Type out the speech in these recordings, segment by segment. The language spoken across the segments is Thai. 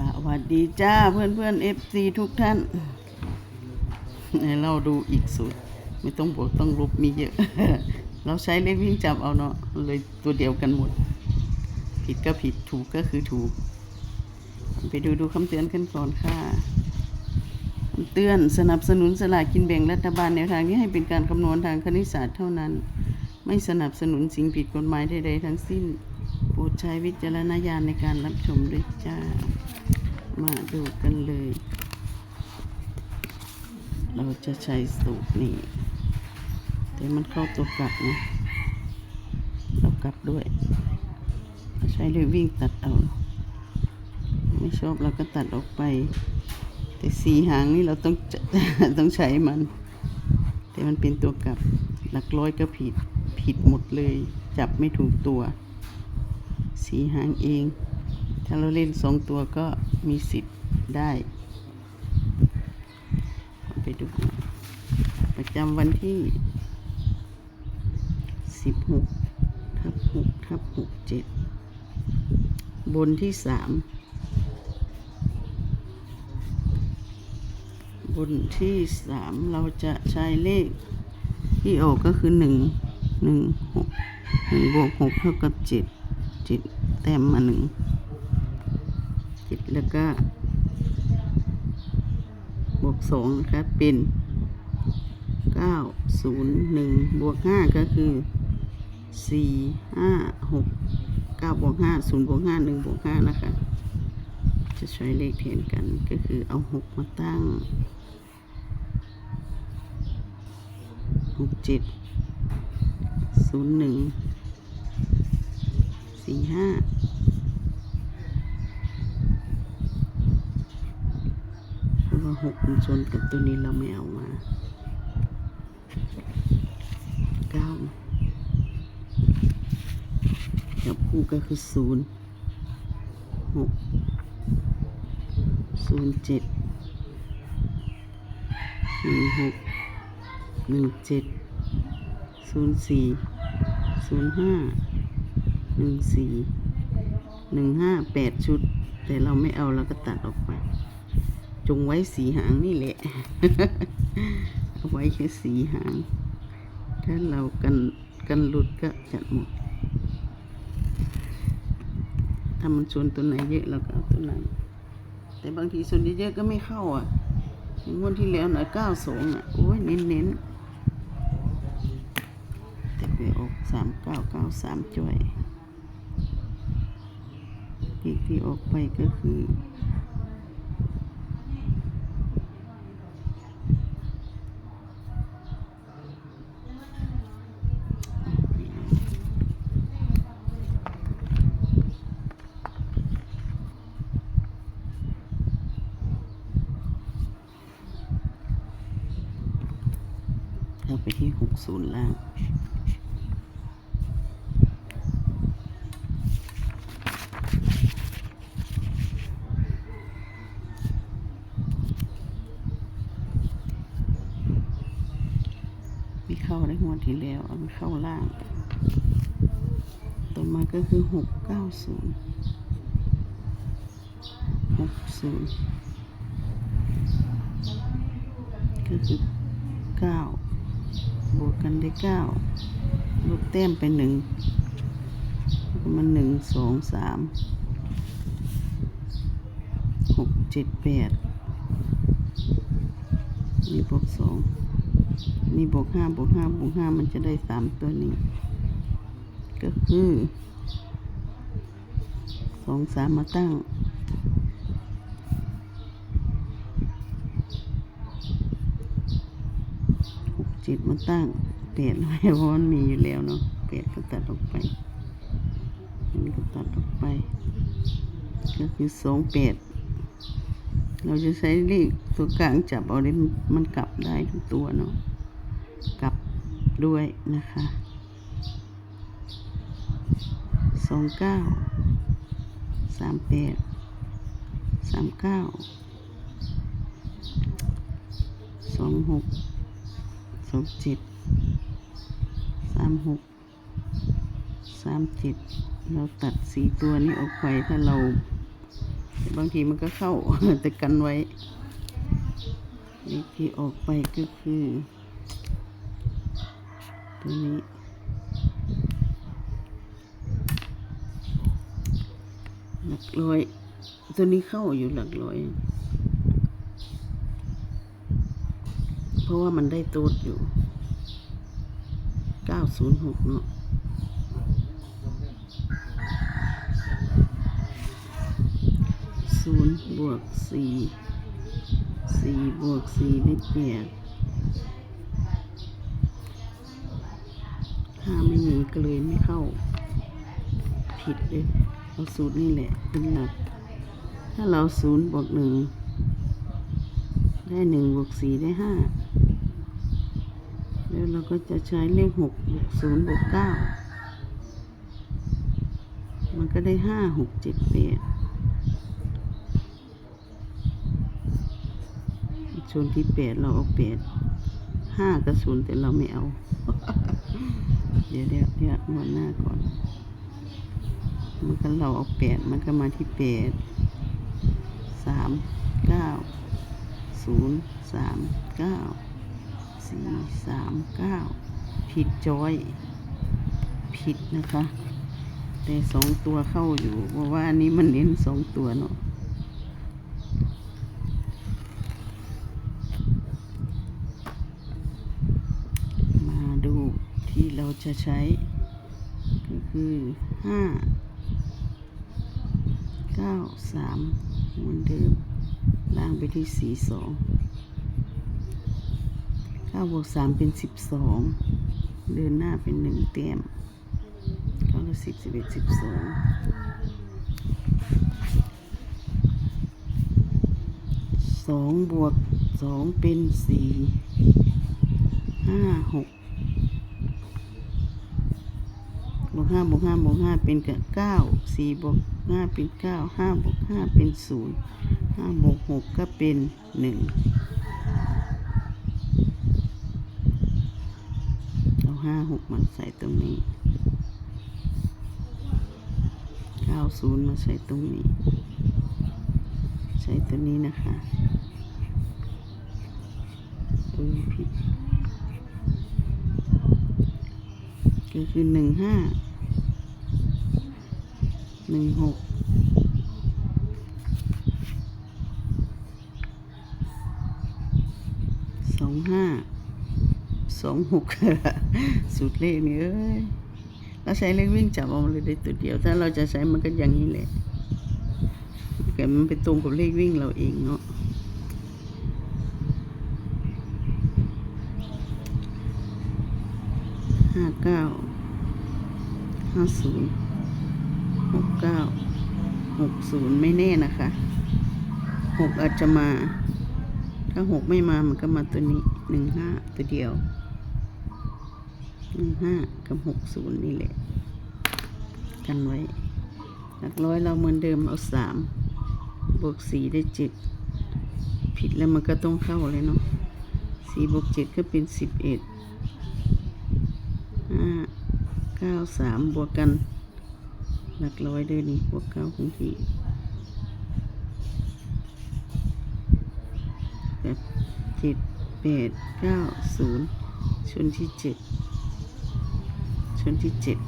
สวัสดีจ้าเพื่อนเพื่อนเอฟซีทุกท่านให้เราดูอีกสูตร ไม่ต้องบวกต้องลบมีเยอะ เราใช้เลขวิ่งจับเอาเนาะเลยตัวเดียวกันหมด ผิดก็ผิดถูกก็คือถูก ไปดูดูคำเตือนกันก่อนค่ะคำเตือนสนับสนุนสลากกินแบ่งรัฐบาลแนวทางนี้ให้เป็นการคำนวณทางคณิตศาสตร์เท่านั้น ไม่สนับสนุนสิ่งผิดกฎหมายใดๆทั้งสิ้น รดใช้วิจารณญาณในการรับชมด้วยจ้า มาดูกันเลย เราจะใช้สูตรนี้ แต่มันเข้าตัวกลับนะเรากลับด้วย ใช้เลยวิ่งตัดเอา ไม่ชอบเราก็ตัดออกไป แต่สีหางนี่เราต้องต้องใช้มัน แต่มันเป็นตัวกลับ หลักร้อยก็ผิดผิดหมดเลย จับไม่ถูกตัว สีหางเอง ถ้าเราเล่นสองตัวก็มีสิทธิ์ได้ไปดู ประจำวันที่สิบหกทับหกทับหกเจ็ดบนที่สามบนที่สามเราจะใช้เลขที่ออกก็คือหนึ่งหนึ่งหกหนึ่งบวกหกเท่ากับเจ็ดเจ็ด แต้มมาหนึ่งจ็ดแล้วก็บวกสองนะครับเป็นเก้าศูนย์หนึ่งบวกห้าก็คือสี่ห้าหกเก้าบวกห้าศูนย์บวกห้าหนึ่งบวกห้านะคะ จะใช้เลขแทนกันก็คือเอาหกมาตั้งหกเจ็ดศูนย์หนึ่ง สี่ห้าเพราะว่าหกมันชนกับตัวนี้เราไม่เอามาเก้าจับคู่ก็คือศูนย์หกศูนย์เจ็ดหนึ่งหกหนึ่งเจ็ดศูนย์สี่ศูนย์ห้า หนึ่งสี่หนึ่งห้าแปดชุด แต่เราไม่เอาเราก็ตัดออกไป จงไว้สีหางนี่แหละเอาไว้แค่สีหาง ถ้าเรากันกันหลุดก็จัดหมด ถ้ามันชนตัวไหนเยอะเราก็เอาตัวนั้น แต่บางทีชนเยอะๆก็ไม่เข้าอะงงวดที่แล้วหน่อยเก้าสองอะ โอ้ยเน้นๆแต่ไปออกสามเก้าเก้าสามจ้อย อีกที่ออกไปก็คือเข้าไปที่หกศูนย์ล่าง เข้าได้งวดที่แล้วเอามันเข้าล่าง ต่อมาก็คือหกเก้าศูนย์หกศูนย์ก็คือเก้าบวกกันได้เก้าลบแต้มไปหนึ่งมันหนึ่งสองสามหกเจ็ดแปดนี่บวกสอง นี่บวกห้าบวกห้าบวกห้ามันจะได้สามตัวนี้ ก็คือสองสามมาตั้ง หกเจ็ดมาตั้งแปดไว้เพราะมันมีอยู่แล้วเนาะแปดก็ตัดออกไปอันนี้ก็ตัดออกไป ก็คือสองแปดเราจะใช้เลขตัวกลางจับเอาได้มันกลับได้ทุกตัวเนาะ กลับด้วยนะคะสองเก้าสามแปดสามเก้าสองหกสองเจ็ดสามหกสามเจ็ดเราตัดสีตัวนี้ออกไปถ้าเรา บางทีมันก็เข้าแต่กันไว้เลขที่ออกไปก็คือ ตัวนี้ หลักร้อย ตัวนี้เข้าอยู่หลักร้อย เพราะว่ามันได้โต๊ดอยู่เก้าศูนย์หกเนาะศูนย์บวกสี่สี่บวกสี่ได้แปด ถ้าไม่มีก็เลยไม่เข้า ผิดเลยเอาศูนย์นี่แหละ เป็นหลัก ถ้าเราศูนย์บวกหนึ่งได้หนึ่งบวกสี่ได้ห้าแล้วเราก็จะใช้เลขหกบวกศูนย์บวกเก้ามันก็ได้ห้าหกเจ็ดแปดชนที่แปดเราเอาแปดห้ากับศูนย์แต่เราไม่เอา เดี๋ยวเดี๋ยวเดี๋ยวงวดหน้าก่อน มันก็เราเอาแปดมันก็มาที่แปดสามเก้าศูนย์สามเก้าสี่สามเก้าผิดจอย ผิดนะคะ แต่สองตัวเข้าอยู่ เพราะว่าอันนี้มันเน้นสองตัวเนาะ มาดูที่เรา จะใช้ ก็คือห้าเก้าสามเหมือนเดิมล่างไปที่สี่สองเก้าบวกสามเป็นสิบสองเดินหน้าเป็นหนึ่งเต็มเก้าสิบสิบเอ็ดสิบสองสองบวกสองเป็นสี่ห้าหก บวกห้าบวกห้าบวกห้าเป็นเก้าสี่บวกห้าเป็นเก้าห้าบวกห้าเป็นศูนย์ห้าบวกหกก็เป็นหนึ่งเอาห้าหกมาใส่ตรงนี้เก้าศูนย์มาใส่ตรงนี้ ใส่ตัวนี้นะคะเออผิด ก็คือหนึ่งห้าหนึ่งหกสองห้าสองหกสูตรเลขนี่เอ้ยเราใช้เลขวิ่งจับเอาเลยได้ตัวเดียว ถ้าเราจะใช้มันก็อย่างนี้แหละแต่มันไปตรงกับเลขวิ่งเราเองเนาะ ห้าเก้าห้าศูนย์หกเก้าหกศูนย์ไม่แน่นะคะหกอาจจะมา ถ้าหกไม่มามันก็มาตัวนี้หนึ่งห้าตัวเดียวหนึ่งห้ากับหกศูนย์นี่แหละ กันไว้ หลักร้อยเราเหมือนเดิมเอาสามบวกสี่ได้เจ็ดผิดแล้วมันก็ต้องเข้าเลยเนาะสี่บวกเจ็ดก็เป็นสิบเอ็ด ห้าเก้าสามบวกกัน หลักร้อยเด้อนี่บวกเก้าคงที่แบบเจ็ดแปดเก้าศูนย์ชนที่เจ็ดชนที่เจ็ด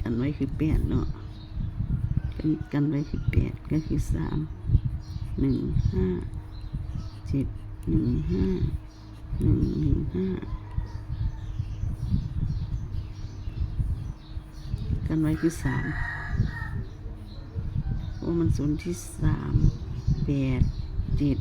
กันไว้คือแปดเนาะ กันกันไว้คือแปดก็คือสามหนึ่งห้าเจ็ดหนึ่งห้าหนึ่งหนึ่งห้ากันไว้คือสามเพราะมันศูนย์ที่สามแปดเจ็ด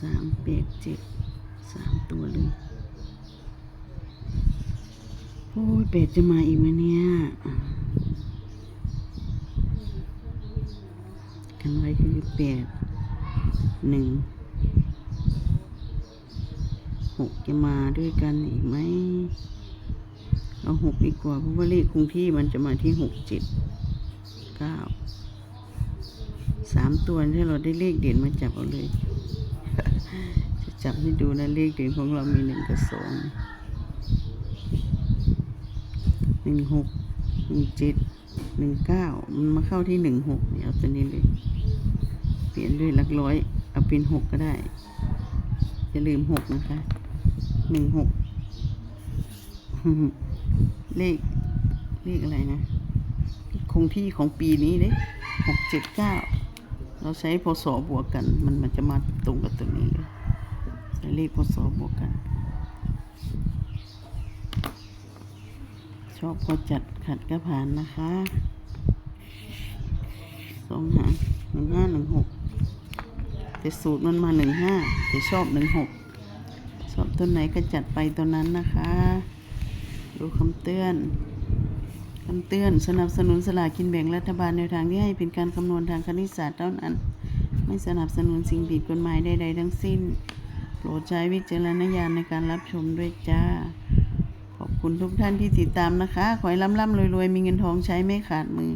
สามแปดเจ็ดสามตัวเลยโอ้ยเป็ดจะมาอีกไหมเนี่ย นไว้คือแปดหนึ่งหกจะมาด้วยกันอีกไหมเอาหกดีกว่าเพราะว่าเลขคงที่มันจะมาที่หกเจ็ดเก้าสามตัวถ้าเราได้เลขเด่นมาจับเอาเลยจับให้ดูนะเลขเด่นของเรามีหนึ่งกับสองหนึ่งหกหนึ่งเจ็ด หนึ่งเก้ามันมาเข้าที่หนึ่งหกเนี่ยเอาตัวนี้เลย เปลี่ยนด้วยหลักร้อย เอาเป็นหกก็ได้อย่าลืมหกนะคะหนึ่งหกเลข เลขอะไรนะคงที่ของปีนี้เด้หกเจ็ดเก้าเราใช้พศบวกกัน มันมันจะมาตรงกับตัวนี้เลยใช้เลขพศบวกกัน ชอบก็จัดขัดก็ผ่านนะคะสองหางหนึ่งห้าหนึ่งหกแต่สูตรมันมาหนึ่งห้าแต่ชอบหนึ่งหกชอบตัวไหนก็จัดไปตัวนั้นนะคะ ดูคำเตือนคำเตือนสนับสนุนสลากกินแบ่งรัฐบาลแนวทางที่ให้เป็นการคำนวณทางคณิตศาสตร์เท่านั้น ไม่สนับสนุนสิ่งผิดกฎหมายใดๆทั้งสิ้น โปรดใช้วิจารณญาณในการรับชมด้วยจ้า คุณทุกท่านที่ติดตามนะคะ ขอให้ร่ำๆรวยๆ มีเงินทองใช้ไม่ขาดมือ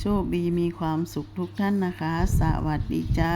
โชคดีมีความสุขทุกท่านนะคะ สวัสดีจ้า